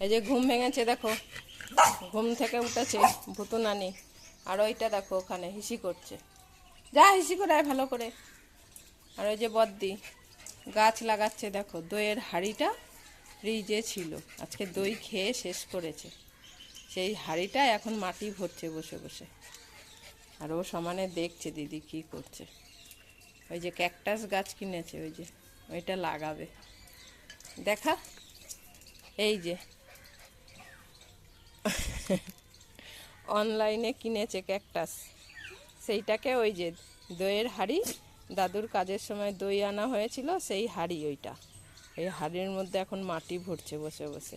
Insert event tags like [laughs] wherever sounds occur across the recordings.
এই যে ঘুম ভেঙেছে, দেখো। ঘুম থেকে উঠেছে ভুতু নানি আর ওইটা দেখো ওখানে, হিসি করছে। যা হিসি করে ভালো করে। আর ওই যে বদ্দি, গাছ লাগাচ্ছে, দেখো। দইয়ের হাঁড়িটা ফ্রিজে ছিল। আজকে দই খেয়ে শেষ করেছে। সেই হাঁড়িটা এখন মাটি ভরছে বসে বসে। আর ও সমানে দেখছে দিদি কি করছে। ওই যে ক্যাকটাস গাছ কিনেছে, ওই যে। ওইটা লাগাবে। দেখা? এই যে। অনলাইনে কিনেছে ক্যাকটাস। সেইটাকে ওই যে দইয়ের হাঁড়ি, দাদুর কাজের সময় দই আনা হয়েছিল, সেই হাঁড়ি ওইটা। এই হাঁড়ির মধ্যে এখন মাটি ভরছে বসে বসে।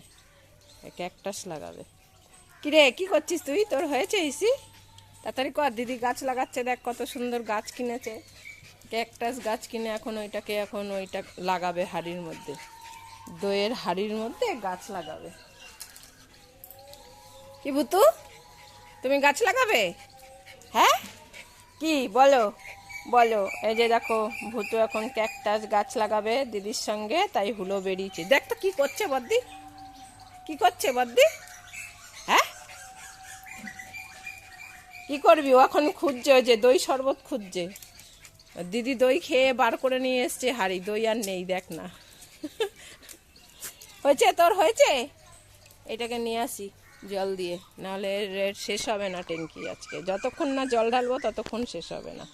ক্যাকটাস লাগাবে। কিরে, কি করছিস তুই? তোর হয়েছে ইসি? তাড়াতাড়ি কর, দিদি গাছ লাগাচ্ছে, দেখ কত সুন্দর গাছ কিনেছে। ক্যাকটাস গাছ কিনে এখন ওইটাকে এখন ওইটা লাগাবে হাড়ির মধ্যে। দইয়ের হাড়ির মধ্যে গাছ লাগাবে। কি বুতু তুমি গাছ লাগাবে? হ্যাঁ? কি? বলো। বলো। এই যে দেখো, ভুতু এখন ক্যাকটাস গাছ লাগাবে দিদির সঙ্গে, তাই হুলো বেরিয়েছে। দেখ তো কি করছে বদ্দি। কি করছে বদ্দি? হ্যাঁ? কি করবি? ও এখন খুঁজছে, ওই যে দই শরবত খুঁজছে। দিদি দই খেয়ে বার করে নিয়ে এসছে, হাড়ি দই আর নেই, দেখ না। [laughs] হয়েছে তোর? হয়েছে? এটাকে নিয়ে আসি। জল দিয়ে। নাহলে শেষ হবে না ট্যাঙ্কি আজকে। যতক্ষণ না জল ঢালবো, ততক্ষণ শেষ হবে না।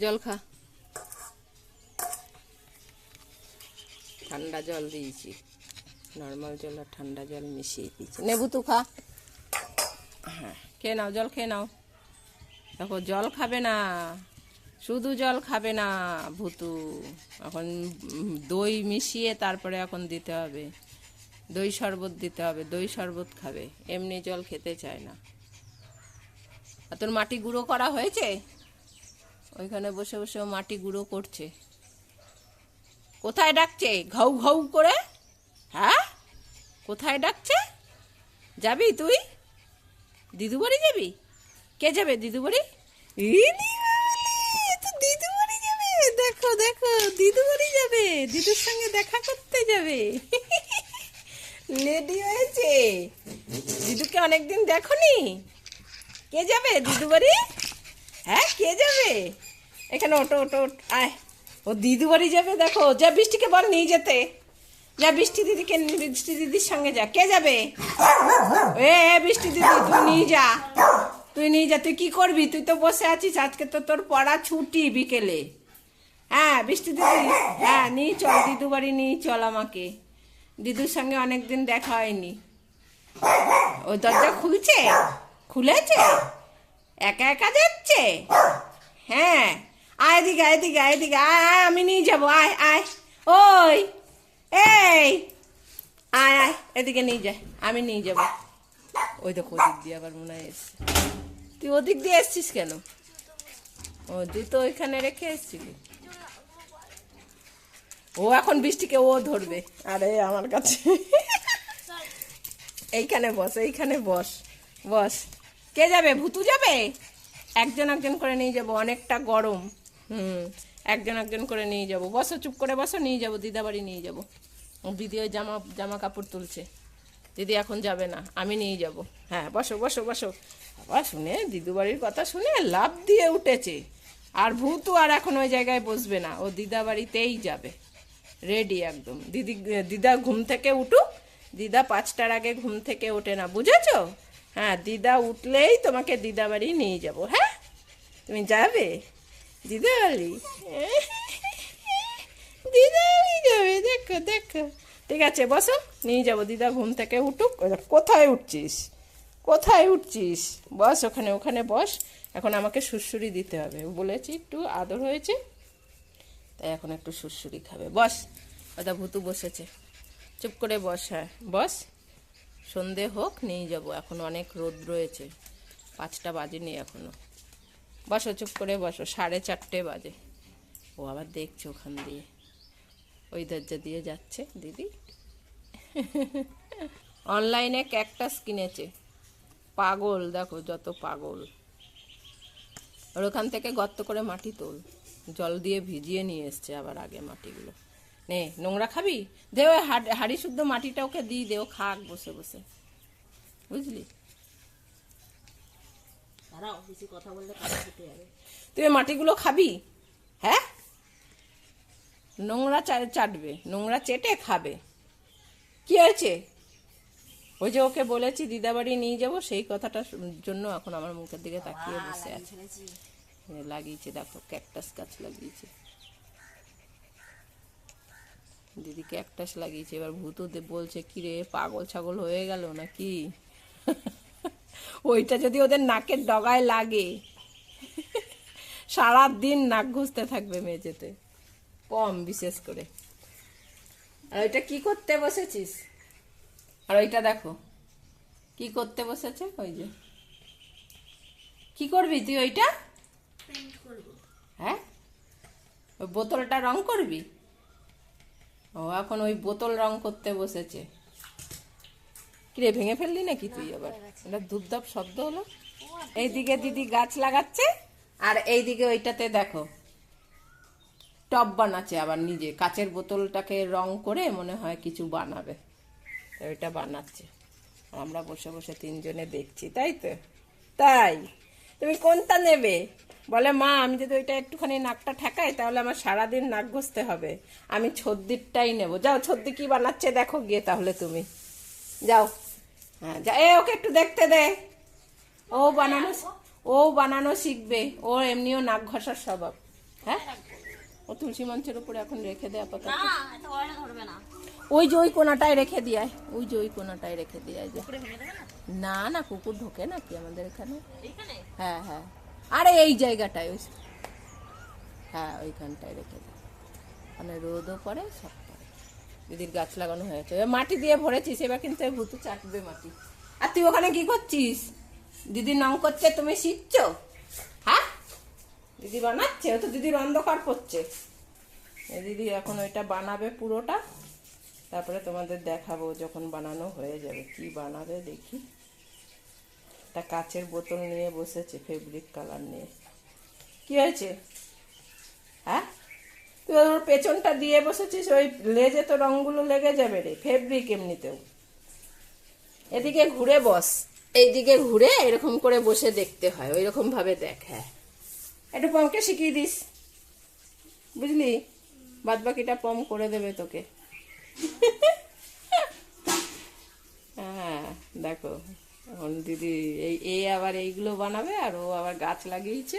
জল খা। ঠান্ডা জল দিয়েছি। নর্মাল জল আর ঠান্ডা জল মিশিয়ে দিয়েছি। নেবু, তু খা। হ্যাঁ খেয়ে নাও, জল খেয়ে নাও। দেখো, জল খাবে না। শুধু জল খাবে না, ভুতু। এখন দই মিশিয়ে তারপরে এখন দিতে হবে। দই শরবত দিতে হবে, দই শরবত খাবে, এমনি জল খেতে চায় না। আর তোর মাটি গুঁড়ো করা হয়েছে? ওইখানে বসে বসে মাটি গুঁড়ো করছে। কোথায় ডাকছে? ঘাউ ঘাউ করে? হ্যাঁ? কোথায় ডাকছে? যাবি তুই? দিদু বাড়ি যাবি? কে যাবে দিদু বাড়ি দেখো দেখো দিদু বাড়ি যাবে। দিদুর সঙ্গে দেখা করতে যাবে। লেডি হয়েছে? দিদুকে অনেকদিন দেখনি? কে যাবে দিদু বাড়ি? হ্যাঁ কে যাবে? এখানে ওটো ওটো আয়। ও দিদু বাড়ি যাবে দেখো। যা বৃষ্টিকে বল নিয়ে যেতে। যা বৃষ্টি দিদিকে বৃষ্টি দিদির সঙ্গে যা। কে যাবে? এ, বৃষ্টি দিদি তুই নিয়ে যা। তুই নিয়ে যা। তুই কি করবি? তুই তো বসে আছিস। আজকে তো তোর পড়া ছুটি বিকেলে। হ্যাঁ বৃষ্টি দিদি হ্যাঁ নিয়ে চল দিদু বাড়ি নিয়ে চল আমাকে। দিদুর সঙ্গে অনেকদিন দেখা হয়নি। ও দরজা খুলছে? খুলেছে? একা একা যাচ্ছে? হ্যাঁ। আয় এদিকে আয় এদিকে আয় এদিকে, আয় আয়, আমি নিয়ে যাব, আয় আয়। ওই, এই। আয় আয়, এদিকে নিয়ে যায় আমি নিয়ে যাব। ওই দেখো, ওদিক দিয়ে আবার মনে হয় এসছে। তুই ওদিক দিয়ে এসছিস কেন? ও জুতো ওইখানে রেখে এসছিলি। ও এখন বৃষ্টিকে ও ধরবে। আরে আমার কাছে। এইখানে বস এইখানে বস বস। কে যাবে? ভুতু যাবে? একজন একজন করে নিয়ে যাব, অনেকটা গরম। হুম, একজন একজন করে নিয়ে যাব। বসো, চুপ করে বসো, নিয়ে যাব, দিদা বাড়ি নিয়ে যাব। দিদি ওই জামা জামা কাপড় তুলছে। দিদি এখন যাবে না, আমি নিয়ে যাব। হ্যাঁ বসো বসো বসো। আবার শুনে দিদু বাড়ির কথা শুনে লাভ দিয়ে উঠেছে। আর ভূতু আর এখন ওই জায়গায় বসবে না, ও দিদা বাড়িতেই যাবে। রেডি একদম। দিদি, দিদা ঘুম থেকে উঠুক। দিদা পাঁচটার আগে ঘুম থেকে ওঠে না, বুঝেছ? হ্যাঁ দিদা উঠলেই তোমাকে দিদা বাড়ি নিয়ে যাব হ্যাঁ? তুমি যাবে? দিদা বাড়ি? দিদা বাড়ি যাবে, দেখো দেখো। ঠিক আছে, বসো, নিয়ে যাব। দিদা ঘুম থেকে উঠুক। কোথায় উঠছিস? কোথায় উঠছিস? বস, ওখানে ওখানে বস। এখন আমাকে সুড়সুড়ি দিতে হবে। বলেছি, একটু আদর হয়েছে। তাই এখন একটু সুরসুরি খাবে। বস, দাদা ভুতু বসেছে। চুপ করে বস হ্যাঁ। বস, সন্ধে হোক, নিয়ে যাব। এখন অনেক রোদ রয়েছে। পাঁচটা বাজেনি এখনও বসো, চুপ করে বসো। সাড়ে চারটে বাজে। ও আবার দেখছে ওখান দিয়ে। ওই দরজা দিয়ে যাচ্ছে, দিদি। [laughs] অনলাইনে ক্যাকটাস কিনেছে। পাগল, দেখো, যত পাগল। আর ওখান থেকে গর্ত করে মাটি তোল। জল দিয়ে ভিজিয়ে নিয়ে এসছে আবার আগে মাটিগুলো। নে নোংরা খাবি? দে ওই হাড়- শুদ্ধ মাটিটা ওকে দিয়ে দে ও খাক বসে বসে। বুঝলি? তুই মাটিগুলো খাবি? হ্যাঁ? নোংরা চাটবে নোংরা চেটে খাবে। কি হয়েছে? ওই যে ওকে বলেছি দিদাবাড়ি নিয়ে যাব। সেই কথাটার জন্য এখন আমার মুখের দিকে তাকিয়ে বসে আছে। লাগিয়েছে দেখো ক্যাকটাস গাছ লাগিয়েছে। দিদি ক্যাকটাস লাগিয়েছে এবার ভূতও বলছে কি রে পাগল ছাগল হয়ে গেল নাকি? ওইটা যদি ওদের নাকের ডগায় লাগে। সারা দিন নাক ঘুষতে থাকবে মেঝেতে। কম বিশেষ করে। আর ওইটা কি করতে বসেছিস? আর ওইটা দেখো। কি করতে বসেছে? ওই যে। কি করবি তুই ওইটা? হ্যাঁ? ওই বোতলটা রং করবি? ও এখন ওই বোতল রং করতে বসেছে। কিরে ভেঙে ফেললি নাকি তুই আবার? এটা ধূপধাপ শব্দ হলো? এইদিকে দিদি গাছ লাগাচ্ছে আর এইদিকে ওইটাতে দেখো। টব বানাচ্ছে আবার নিজে। কাচের বোতলটাকে রং করে মনে হয় কিছু বানাবে। ওইটা বানাচ্ছে। আমরা বসে বসে তিনজনে দেখছি, তাই তো? তাই। তুমি কোনটা নেবে? বলে, মা, আমি যদি ওইটা একটুখানি নাকটা ঠেকাই, তাহলে আমার সারাদিন নাক ঘষতে হবে। আমি ছদ্দিরটাই নেব। যাও, ছদ্দি কি বানাচ্ছে দেখো গিয়ে তাহলে তুমি। যাও। হ্যাঁ যা, এ, ওকে একটু দেখতে দে। ও বানানো ও বানানো শিখবে। ও এমনিও নাক ঘষার স্বভাব। হ্যাঁ? ও তুলসী মঞ্চের উপরে এখন রেখে দে আপাতত। না ধরবে না। ওই যে ওই কোনাটায় রেখে দিয়ে ওই যে ওই কোনাটায় রেখে দিয়ে যে। না? না না কুকুর ঢোকে নাকি আমাদের এখানে। হ্যাঁ হ্যাঁ। আরে এই জায়গাটায় ওই হ্যাঁ ওইখানটায় রেখে দে। মানে রোদও পড়ে সব পড়ে। দিদির গাছ লাগানো হয়েছে। এবার মাটি দিয়ে ভরেছিস এবার কিন্তু ভুতু চাটবে মাটি। আর তুই ওখানে কি করছিস? দিদি নং করছে তুমি শিখছো? হ্যাঁ? দিদি বানাচ্ছে ও তো দিদির অন্ধকার করছে। দিদি এখন ওইটা বানাবে পুরোটা। তারপরে তোমাদের দেখাবো যখন বানানো হয়ে যাবে। কি বানাবে দেখি। একটা কাচের বোতল নিয়ে বসেছে ফেব্রিক কালার নিয়ে। কি হয়েছে? হ্যাঁ? তুই ওর পেছনটা দিয়ে বসেছিস, ওই লেজে তো রঙগুলো লেগে যাবে রে ফেব্রিক এমনিতেও। এদিকে ঘুরে বস। এইদিকে ঘুরে এরকম করে বসে দেখতে হয় ওই রকম ভাবে দেখ হ্যাঁ। একটু পমকে শিখিয়ে দিস। বুঝলি? বাদ বাকিটা পম করে দেবে তোকে। হ্যাঁ দেখো, এখন দিদি এই এই আবার এইগুলো বানাবে আর ও আবার গাছ লাগিয়েছে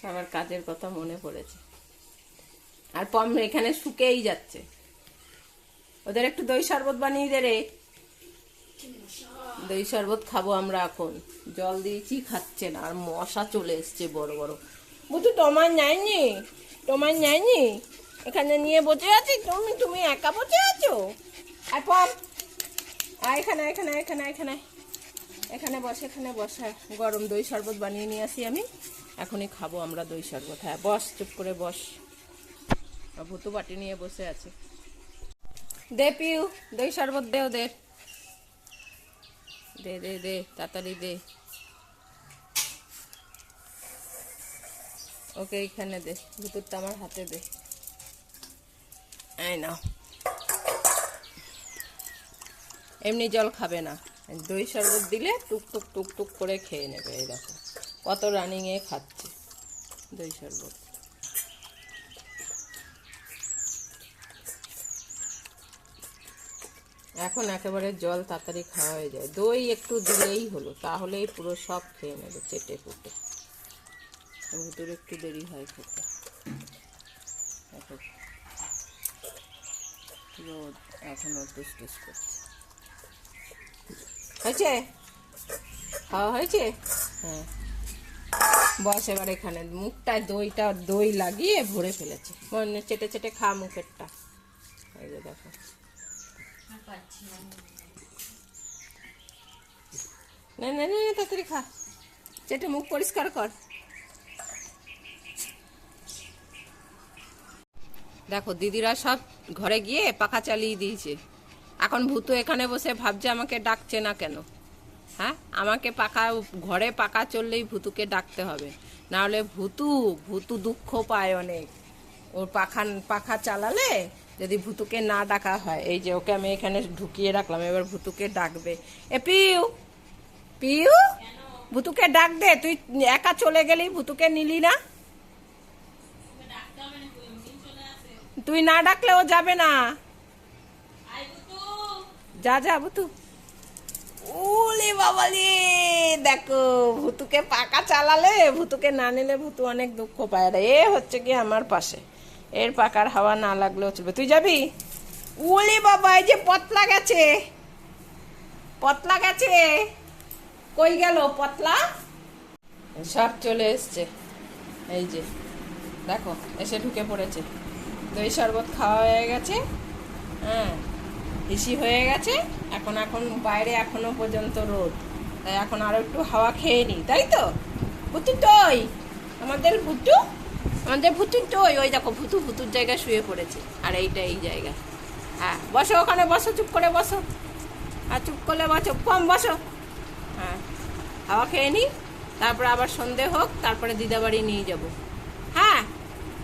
সবার কাজের কথা মনে পড়েছে। আর পম এখানে শুকেই যাচ্ছে। ওদের একটু দই শরবত বানিয়ে দে রে। দই শরবত খাব আমরা এখন। জল দিয়েছি খাচ্ছে না আর মশা চলে এসছে বড় বড়। বুঝু তোমার নেয়নি? তোমার নেয়নি? এখানে নিয়ে বসে আছি, তুমি তুমি একা বসে আছো? আর আয়, এখানে এখানে এখানে এখানে। এখানে বস এখানে বস। হ্যাঁ গরম দই শরবত বানিয়ে নিয়ে আসি আমি। এখনই খাব আমরা দই শরবত। হ্যাঁ বস, চুপ করে বস। ভুতু বাটি নিয়ে বসে আছে। দে পিউ, দই শরবত দে। ওদের দে দে দে, তাড়াতাড়ি দে। ওকে, এখানে দে। ভুতুরটা আমার হাতে দে। এই নাও। এমনি জল খাবে না। দই শরবত দিলে টুক টুক টুক টুক করে খেয়ে নেবে, এই দেখো। কত রানিংয়ে খাচ্ছে দই শরবত। এখন একেবারে জল তাড়াতাড়ি খাওয়া হয়ে যায়। দই একটু দিলেই হলো, তাহলেই পুরো সব খেয়ে নেবে চেটে ফুটে ভুতুর একটু দেরি হয় খেতে। রোদ এখনও টুস টুস করছে। হয়েছে? খাওয়া হয়েছে? হ্যাঁ। বস এবার এখানে মুখটায় দইটা দই লাগিয়ে ভরে ফেলেছে। মনে চেটে চেটে খা মুখেরটা। এই যে দেখো। না না না, তাড়াতাড়ি খা। চেটে মুখ পরিষ্কার কর। দেখো, দিদিরা সব ঘরে গিয়ে পাখা চালিয়ে দিয়েছে। এখন ভূতু এখানে বসে ভাবছে আমাকে ডাকছে না কেন? হ্যাঁ? আমাকে পাকা ঘরে পাকা চললেই ভূতুকে ডাকতে হবে। নাহলে ভূতু ভূতু দুঃখ পায় অনেক। ওর পাখা পাখা চালালে যদি ভুতুকে না ডাকা হয়, এই যে ওকে আমি এখানে ঢুকিয়ে রাখলাম, এবার ভুতুকে ডাকবে। এ পিউ পিউ, ভুতুকে ডাক দে, তুই একা চলে গেলি, ভুতুকে নিলি না? তুই না ডাকলে ও যাবে না। যা যা ভুতু ওলে বাবালি দেখো ভুতুকে পাকা চালালে ভুতুকে না নিলে ভুতু অনেক দুঃখ পায়। রে এ হচ্ছে কি আমার পাশে। এর পাকার হাওয়া না লাগলেও চলবে। তুই যাবি? উলি বাবা এই যে পতলা গেছে। পতলা গেছে। কই গেল পতলা? সব চলে এসছে। এই যে দেখো এসে ঢুকে পড়েছে। দই শরবত খাওয়া হয়ে গেছে। হ্যাঁ হিসি হয়ে গেছে। এখন এখন বাইরে এখনও পর্যন্ত রোদ। তাই এখন আরও একটু হাওয়া খেয়ে নি তাই তো? ভুতু টই আমাদের ভুতু আমাদের ভুতু টই ওই দেখো, ভুতু ভুতুর জায়গায় শুয়ে পড়েছে। আর এইটা এই জায়গা। হ্যাঁ বসো ওখানে, বসো, চুপ করে বসো। আর চুপ করলে বসো, কম বসো। হ্যাঁ হাওয়া খেয়ে নি তারপরে আবার সন্ধে হোক, তারপরে দিদাবাড়ি নিয়ে যাব।